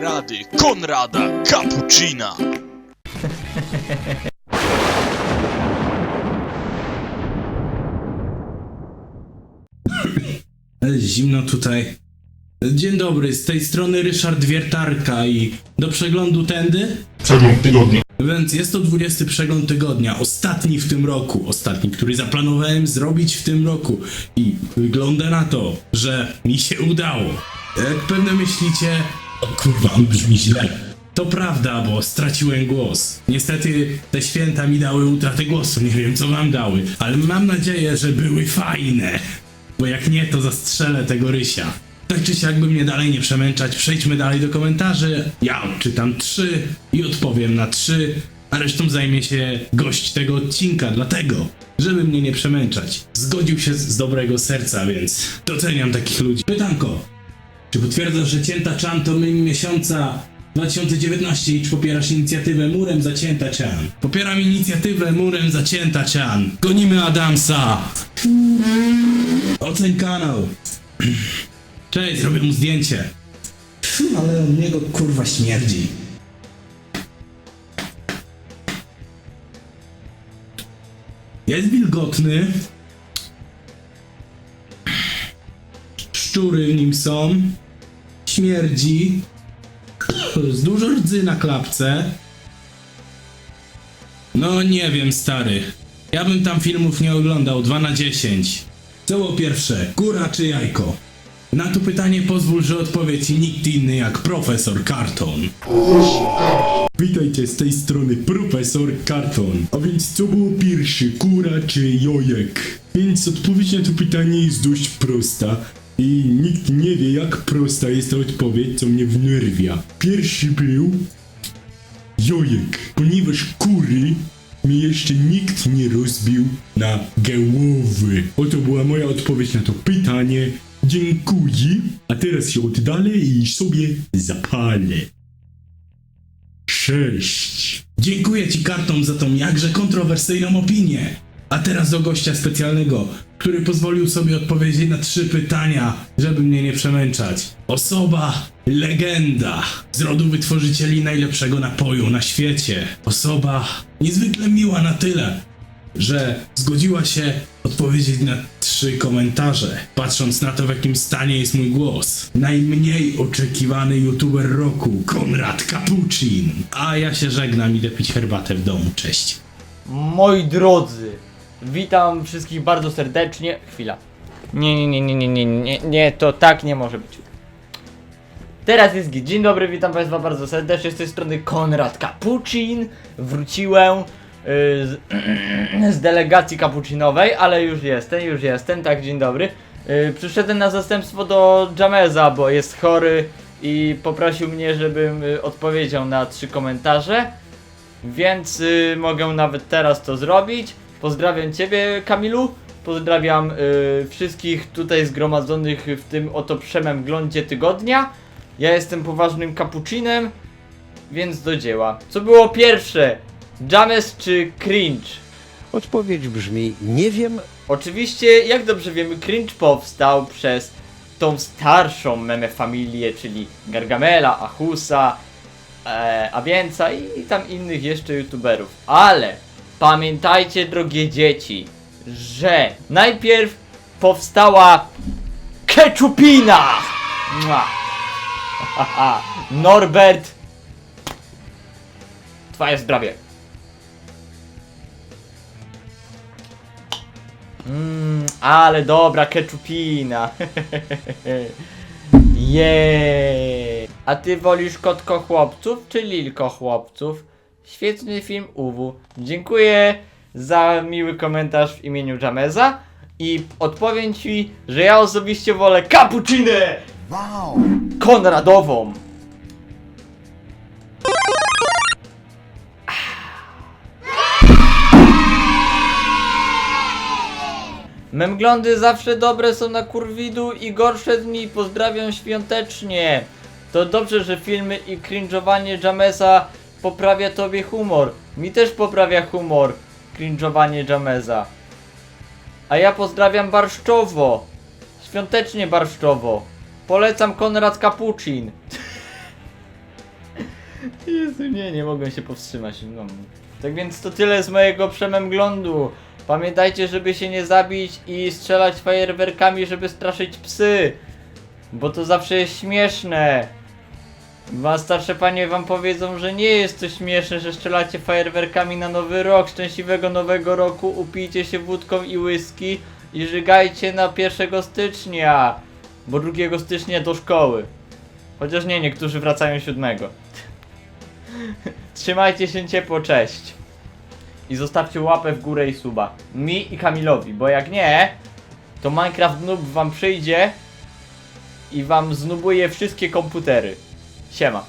Rady Konrada Cappuccina. Zimno tutaj. Dzień dobry, z tej strony Ryszard Wiertarka i do przeglądu tędy? Przegląd tygodnia. Więc jest to 20 przegląd tygodnia, ostatni w tym roku, ostatni, który zaplanowałem zrobić w tym roku i wygląda na to, że mi się udało. Jak pewnie myślicie, o kurwa, on brzmi źle. To prawda, bo straciłem głos. Niestety te święta mi dały utratę głosu, nie wiem co wam dały, ale mam nadzieję, że były fajne. Bo jak nie, to zastrzelę tego rysia. Tak czy siak, by mnie dalej nie przemęczać, przejdźmy dalej do komentarzy. Ja odczytam trzy i odpowiem na trzy, a resztą zajmie się gość tego odcinka, dlatego, żeby mnie nie przemęczać. Zgodził się z, z dobrego serca, więc doceniam takich ludzi. Pytanko, czy potwierdzasz, że Cięta Chan to mym miesiąca 2019 i czy popierasz inicjatywę Murem Zacięta Chan? Popieram inicjatywę Murem Zacięta Chan. Gonimy Adamsa! Oceń kanał. Cześć, zrobię mu zdjęcie. Ale od niego kurwa śmierdzi. Jest wilgotny. Szczury w nim są. Śmierdzi. Z dużo rdzy na klapce. No nie wiem, stary. Ja bym tam filmów nie oglądał 2 na 10. Co było pierwsze, góra czy jajko? Na to pytanie pozwól, że odpowie ci nikt inny jak profesor Carton. Witajcie z tej strony profesor Carton. A więc co było pierwsze, kura czy jojek? Więc odpowiedź na to pytanie jest dość prosta. I nikt nie wie jak prosta jest ta odpowiedź, co mnie wnerwia. Pierwszy był jojek, ponieważ kury mi jeszcze nikt nie rozbił na głowy. Oto była moja odpowiedź na to pytanie. Dziękuję. A teraz się oddalę i sobie zapalę. Sześć. Dziękuję ci kartom za tą jakże kontrowersyjną opinię. A teraz do gościa specjalnego, który pozwolił sobie odpowiedzieć na trzy pytania, żeby mnie nie przemęczać. Osoba, legenda, z rodu wytworzycieli najlepszego napoju na świecie. Osoba niezwykle miła na tyle, że zgodziła się odpowiedzieć na trzy komentarze, patrząc na to, w jakim stanie jest mój głos. Najmniej oczekiwany youtuber roku, Konrad Capuchin. A ja się żegnam, idę pić herbatę w domu, cześć. Moi drodzy, witam wszystkich bardzo serdecznie. Chwila. Nie, nie, nie, nie, nie, nie, nie, nie, to tak nie może być. Teraz jest. Dzień dobry, witam Państwa bardzo serdecznie. Z tej strony Konrad Capuchin. Wróciłem y, z, z delegacji kapucinowej, ale już jestem, już jestem. Tak, dzień dobry. Y, przyszedłem na zastępstwo do Jameza, bo jest chory i poprosił mnie, żebym y, odpowiedział na trzy komentarze. Więc y, mogę nawet teraz to zrobić. Pozdrawiam Ciebie, Kamilu. Pozdrawiam y, wszystkich tutaj zgromadzonych w tym oto przemem glądzie tygodnia. Ja jestem poważnym kapucinem, więc do dzieła. Co było pierwsze? James czy cringe? Odpowiedź brzmi: Nie wiem, Oczywiście, jak dobrze wiemy, cringe powstał przez tą starszą meme familię, czyli Gargamela, Achusa, e, Awięca i tam innych jeszcze youtuberów. Ale pamiętajcie, drogie dzieci, że najpierw powstała Keczupina! Norbert, twoje zdrowie. Mmm, ale dobra, keczupina. Jeee. A ty wolisz kotko chłopców czy lilko chłopców? Świetny film UW. Dziękuję za miły komentarz w imieniu Jameza i odpowiem ci, że ja osobiście wolę kapucinę! Wow! Konradową! Memglądy zawsze dobre są na kurwidu i gorsze dni. Pozdrawiam świątecznie. To dobrze, że filmy i cringe'owanie Jamesa poprawia tobie humor. Mi też poprawia humor cringe'owanie Jamesa. A ja pozdrawiam barszczowo. Świątecznie barszczowo. Polecam Konrad Capuchin. Jezu, nie, nie mogłem się powstrzymać. No. Tak więc to tyle z mojego przememglądu. Pamiętajcie, żeby się nie zabić i strzelać fajerwerkami, żeby straszyć psy. Bo to zawsze jest śmieszne. Wa starsze panie wam powiedzą, że nie jest to śmieszne, że strzelacie fajerwerkami na nowy rok. Szczęśliwego nowego roku, upijcie się wódką i whisky i żygajcie na 1 stycznia. Bo 2 stycznia do szkoły. Chociaż nie, niektórzy wracają 7. Trzymajcie się ciepło, cześć. I zostawcie łapę w górę i suba. Mi i Kamilowi, bo jak nie, to Minecraft Noob wam przyjdzie i wam znubuje wszystkie komputery. 线吗？